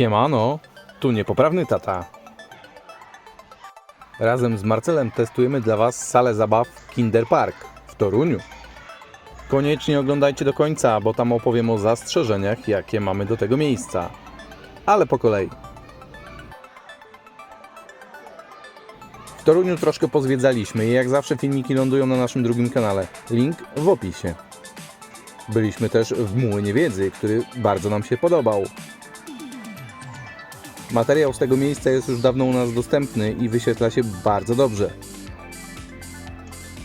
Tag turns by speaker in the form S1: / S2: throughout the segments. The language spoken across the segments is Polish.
S1: Siemano, tu niepoprawny tata. Razem z Marcelem testujemy dla Was salę zabaw Kinder Park w Toruniu. Koniecznie oglądajcie do końca, bo tam opowiem o zastrzeżeniach, jakie mamy do tego miejsca. Ale po kolei. W Toruniu troszkę pozwiedzaliśmy i jak zawsze filmiki lądują na naszym drugim kanale. Link w opisie. Byliśmy też w Młynie Wiedzy, który bardzo nam się podobał. Materiał z tego miejsca jest już dawno u nas dostępny i wyświetla się bardzo dobrze.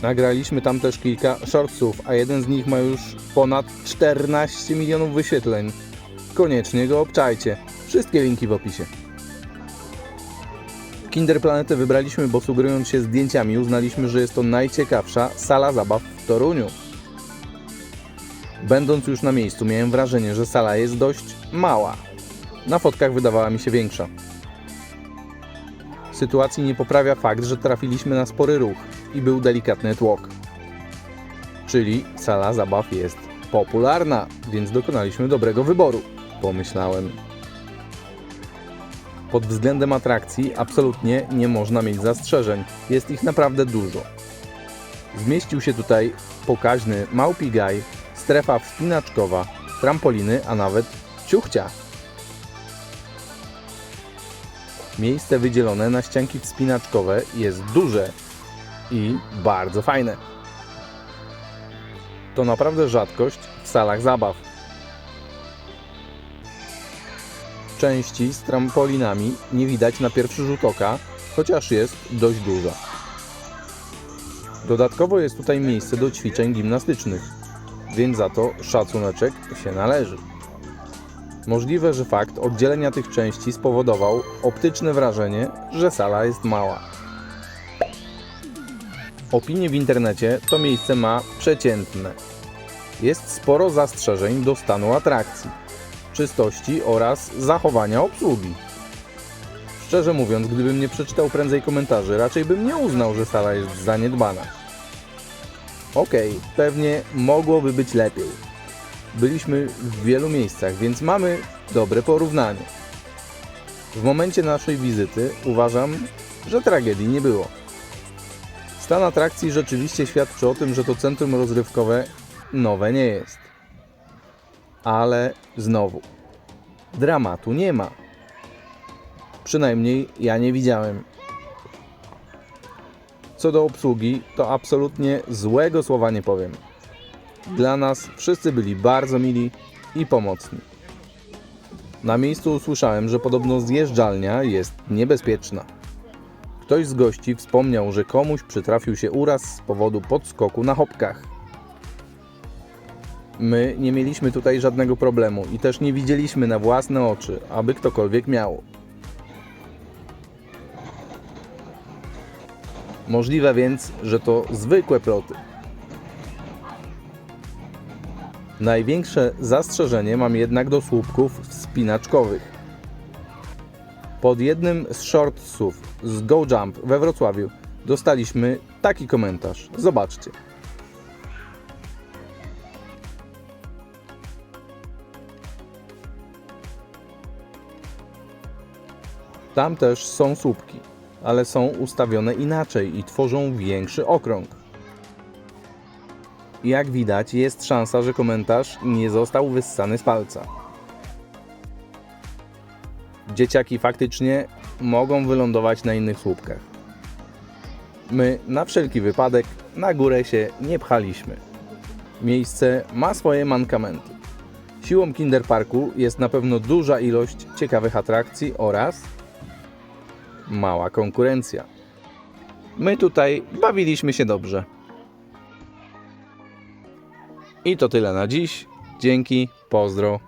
S1: Nagraliśmy tam też kilka shortsów, a jeden z nich ma już ponad 14 milionów wyświetleń. Koniecznie go obczajcie. Wszystkie linki w opisie. Kinder Planetę wybraliśmy, bo sugerując się zdjęciami uznaliśmy, że jest to najciekawsza sala zabaw w Toruniu. Będąc już na miejscu miałem wrażenie, że sala jest dość mała. Na fotkach wydawała mi się większa. Sytuacji nie poprawia fakt, że trafiliśmy na spory ruch i był delikatny tłok. Czyli sala zabaw jest popularna, więc dokonaliśmy dobrego wyboru, pomyślałem. Pod względem atrakcji absolutnie nie można mieć zastrzeżeń. Jest ich naprawdę dużo. Zmieścił się tutaj pokaźny małpi gaj, strefa wspinaczkowa, trampoliny, a nawet ciuchcia. Miejsce wydzielone na ścianki wspinaczkowe jest duże i bardzo fajne. To naprawdę rzadkość w salach zabaw. Części z trampolinami nie widać na pierwszy rzut oka, chociaż jest dość duża. Dodatkowo jest tutaj miejsce do ćwiczeń gimnastycznych, więc za to szacuneczek się należy. Możliwe, że fakt oddzielenia tych części spowodował optyczne wrażenie, że sala jest mała. Opinie w internecie to miejsce ma przeciętne. Jest sporo zastrzeżeń do stanu atrakcji, czystości oraz zachowania obsługi. Szczerze mówiąc, gdybym nie przeczytał prędzej komentarzy, raczej bym nie uznał, że sala jest zaniedbana. Okej, pewnie mogłoby być lepiej. Byliśmy w wielu miejscach, więc mamy dobre porównanie. W momencie naszej wizyty uważam, że tragedii nie było. Stan atrakcji rzeczywiście świadczy o tym, że to centrum rozrywkowe nowe nie jest. Ale znowu, dramatu nie ma. Przynajmniej ja nie widziałem. Co do obsługi, to absolutnie złego słowa nie powiem. Dla nas wszyscy byli bardzo mili i pomocni. Na miejscu usłyszałem, że podobno zjeżdżalnia jest niebezpieczna. Ktoś z gości wspomniał, że komuś przytrafił się uraz z powodu podskoku na hopkach. My nie mieliśmy tutaj żadnego problemu i też nie widzieliśmy na własne oczy, aby ktokolwiek miał. Możliwe więc, że to zwykłe ploty. Największe zastrzeżenie mam jednak do słupków wspinaczkowych. Pod jednym z shortsów z Go Jump we Wrocławiu dostaliśmy taki komentarz. Zobaczcie. Tam też są słupki, ale są ustawione inaczej i tworzą większy okrąg. Jak widać, jest szansa, że komentarz nie został wyssany z palca. Dzieciaki faktycznie mogą wylądować na innych słupkach. My na wszelki wypadek na górę się nie pchaliśmy. Miejsce ma swoje mankamenty. Siłą Kinder Parku jest na pewno duża ilość ciekawych atrakcji oraz mała konkurencja. My tutaj bawiliśmy się dobrze. I to tyle na dziś. Dzięki, pozdro.